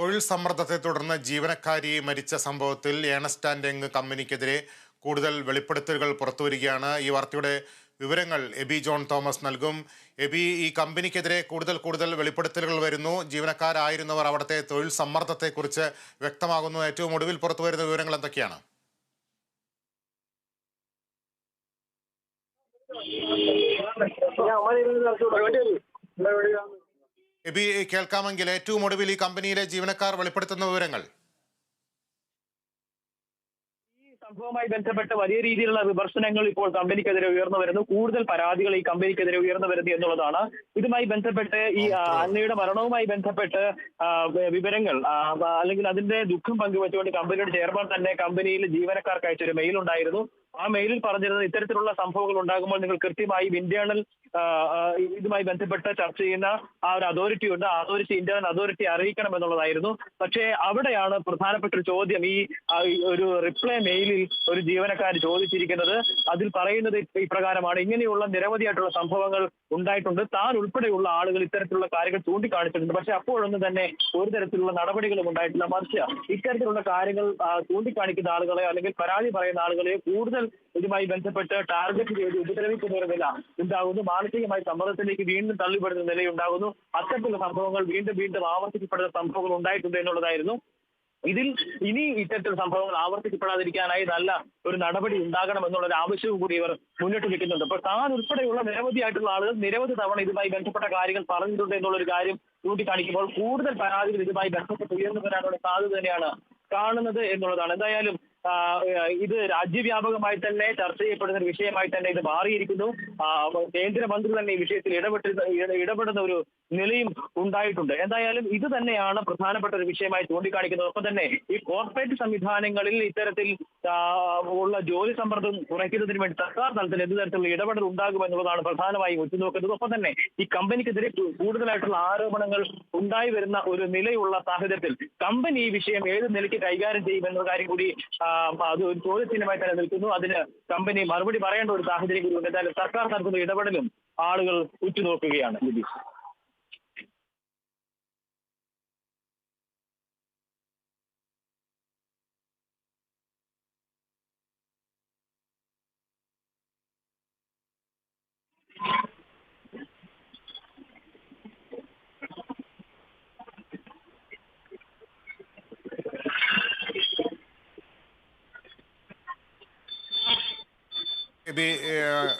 തൊഴിൽ സമ്മർദ്ദത്തെ തുടർന്ന് ജീവനക്കാരി മരിച്ച സംഭവത്തിൽ ഏണസ്റ്റ് ആൻഡ് യങ് കമ്പനിക്കെതിരെ കൂടുതൽ വെളിപ്പെടുത്തലുകൾ പുറത്തുവരികയാണ്. ഈ വാർത്തയുടെ വിവരങ്ങൾ എബി ജോൺ തോമസ് നൽകും. എബി ഈ കമ്പനിക്കെതിരെ കൂടുതൽ കൂടുതൽ വെളിപ്പെടുത്തലുകൾ വരുന്നു. ജീവനക്കാരായിരുന്നവർ അവിടുത്തെ തൊഴിൽ സമ്മർദ്ദത്തെക്കുറിച്ച് വ്യക്തമാകുന്നു. ഏറ്റവും ഒടുവിൽ പുറത്തു വരുന്ന വിവരങ്ങൾ എന്തൊക്കെയാണ്? എബി കേൾക്കാമെങ്കിൽ ഏറ്റവും ഒടുവിൽ ഈ കമ്പനിയിലെ ജീവനക്കാർ വെളിപ്പെടുത്തുന്ന വിവരങ്ങൾ. സംഭവവുമായി ബന്ധപ്പെട്ട് വലിയ രീതിയിലുള്ള വിമർശനങ്ങൾ ഇപ്പോൾ കമ്പനിക്കെതിരെ ഉയർന്നു വരുന്നു. കൂടുതൽ പരാതികൾ ഈ കമ്പനിക്കെതിരെ ഉയർന്നു വരുന്നു എന്നുള്ളതാണ്. ഇതുമായി ബന്ധപ്പെട്ട് ഈ അന്നയുടെ മരണവുമായി ബന്ധപ്പെട്ട് വിവരങ്ങൾ അല്ലെങ്കിൽ അതിന്റെ ദുഃഖം പങ്കുവച്ചുകൊണ്ട് കമ്പനിയുടെ ചെയർമാൻ തന്നെ കമ്പനിയിൽ ജീവനക്കാർക്ക് അയച്ചൊരു മെയിൽ ഉണ്ടായിരുന്നു. ആ മെയിലിൽ പറഞ്ഞിരുന്നത് ഇത്തരത്തിലുള്ള സംഭവങ്ങൾ ഉണ്ടാകുമ്പോൾ നിങ്ങൾ കൃത്യമായി ഇന്റേണൽ ഇതുമായി ബന്ധപ്പെട്ട് ചർച്ച ചെയ്യുന്ന ആ ഒരു അതോറിറ്റി ഉണ്ട്. ആ അതോറിറ്റി ഇന്റേണൽ അതോറിറ്റി അറിയിക്കണം എന്നുള്ളതായിരുന്നു. പക്ഷേ അവിടെയാണ് പ്രധാനപ്പെട്ട ഒരു ചോദ്യം ഈ ഒരു റിപ്ലൈ മെയിലിൽ ഒരു ജീവനക്കാർ ചോദിച്ചിരിക്കുന്നത്. അതിൽ പറയുന്നത് ഇപ്രകാരമാണ്. ഇങ്ങനെയുള്ള നിരവധിയായിട്ടുള്ള സംഭവങ്ങൾ ഉണ്ടായിട്ടുണ്ട്. താൻ ഉൾപ്പെടെയുള്ള ആളുകൾ ഇത്തരത്തിലുള്ള കാര്യങ്ങൾ ചൂണ്ടിക്കാണിച്ചിട്ടുണ്ട്. പക്ഷെ അപ്പോഴൊന്നും തന്നെ ഒരു തരത്തിലുള്ള നടപടികളും ഉണ്ടായിട്ടില്ല. മറിച്ച് ഇത്തരത്തിലുള്ള കാര്യങ്ങൾ ചൂണ്ടിക്കാണിക്കുന്ന ആളുകളെ അല്ലെങ്കിൽ പരാതി പറയുന്ന ആളുകളെ കൂടുതൽ ഇതുമായി ബന്ധപ്പെട്ട് ടാർഗറ്റ് ചെയ്ത് ഉപദ്രവിക്കുന്ന ഒരു നില ഉണ്ടാകുന്നു. മാനസികമായി സമ്മർദ്ദത്തിലേക്ക് വീണ്ടും തള്ളിപ്പെടുന്ന നിലയുണ്ടാകുന്നു. അത്തരത്തിലുള്ള സംഭവങ്ങൾ വീണ്ടും വീണ്ടും ആവർത്തിക്കപ്പെടുന്ന സംഭവങ്ങൾ ഉണ്ടായിട്ടുണ്ട് എന്നുള്ളതായിരുന്നു. ഇതിൽ ഇനി ഇത്തരത്തിൽ സംഭവങ്ങൾ ആവർത്തിക്കപ്പെടാതിരിക്കാനായി നല്ല ഒരു നടപടി ഉണ്ടാകണം എന്നുള്ള ഒരു ആവശ്യവും കൂടി ഇവർ മുന്നോട്ട് വെക്കുന്നുണ്ട്. അപ്പോൾ താൻ ഉൾപ്പെടെയുള്ള നിരവധിയായിട്ടുള്ള ആളുകൾ നിരവധി തവണ ഇതുമായി ബന്ധപ്പെട്ട കാര്യങ്ങൾ പറഞ്ഞിട്ടുണ്ട് എന്നുള്ള ഒരു കാര്യം ചൂണ്ടിക്കാണിക്കുമ്പോൾ കൂടുതൽ പരാതികൾ ഇതുമായി ബന്ധപ്പെട്ട് ഉയർന്നു വരാനുള്ള സാധ്യത തന്നെയാണ് കാണുന്നത് എന്നുള്ളതാണ്. എന്തായാലും ഇത് രാജ്യവ്യാപകമായി തന്നെ ചർച്ച ചെയ്യപ്പെടുന്ന ഒരു വിഷയമായി തന്നെ ഇത് മാറിയിരിക്കുന്നു. കേന്ദ്രമന്ത്രി തന്നെ ഈ വിഷയത്തിൽ ഇടപെട്ട് ഇടപെടുന്ന ഒരു നിലയും ഉണ്ടായിട്ടുണ്ട്. എന്തായാലും ഇത് തന്നെയാണ് പ്രധാനപ്പെട്ട ഒരു വിഷയമായി ചൂണ്ടിക്കാണിക്കുന്നത്. ഒപ്പം തന്നെ ഈ കോർപ്പറേറ്റ് സംവിധാനങ്ങളിൽ ഇത്തരത്തിൽ ഉള്ള ജോലി സമ്മർദ്ദം കുറയ്ക്കുന്നതിന് വേണ്ടി സർക്കാർ തലത്തിൽ എന്ത് തരത്തിലുള്ള ഇടപെടൽ ഉണ്ടാകും എന്നുള്ളതാണ് പ്രധാനമായും ഉറ്റുനോക്കുന്നത്. ഒപ്പം തന്നെ ഈ കമ്പനിക്കെതിരെ കൂടുതലായിട്ടുള്ള ആരോപണങ്ങൾ ഉണ്ടായി വരുന്ന ഒരു നിലയുള്ള സാഹചര്യത്തിൽ കമ്പനി ഈ വിഷയം ഏത് നിലയ്ക്ക് കൈകാര്യം ചെയ്യുമെന്ന കാര്യം കൂടി അത് ഒരു ചോദ്യചിഹ്നമായി തന്നെ നിൽക്കുന്നു. അതിന് കമ്പനി മറുപടി പറയേണ്ട ഒരു സാഹചര്യം കൂടി ഉണ്ട് എന്തായാലും സർക്കാർ നടത്തുന്ന ഇടപെടലും ആളുകൾ ഉറ്റുനോക്കുകയാണ്. നിതീഷ് the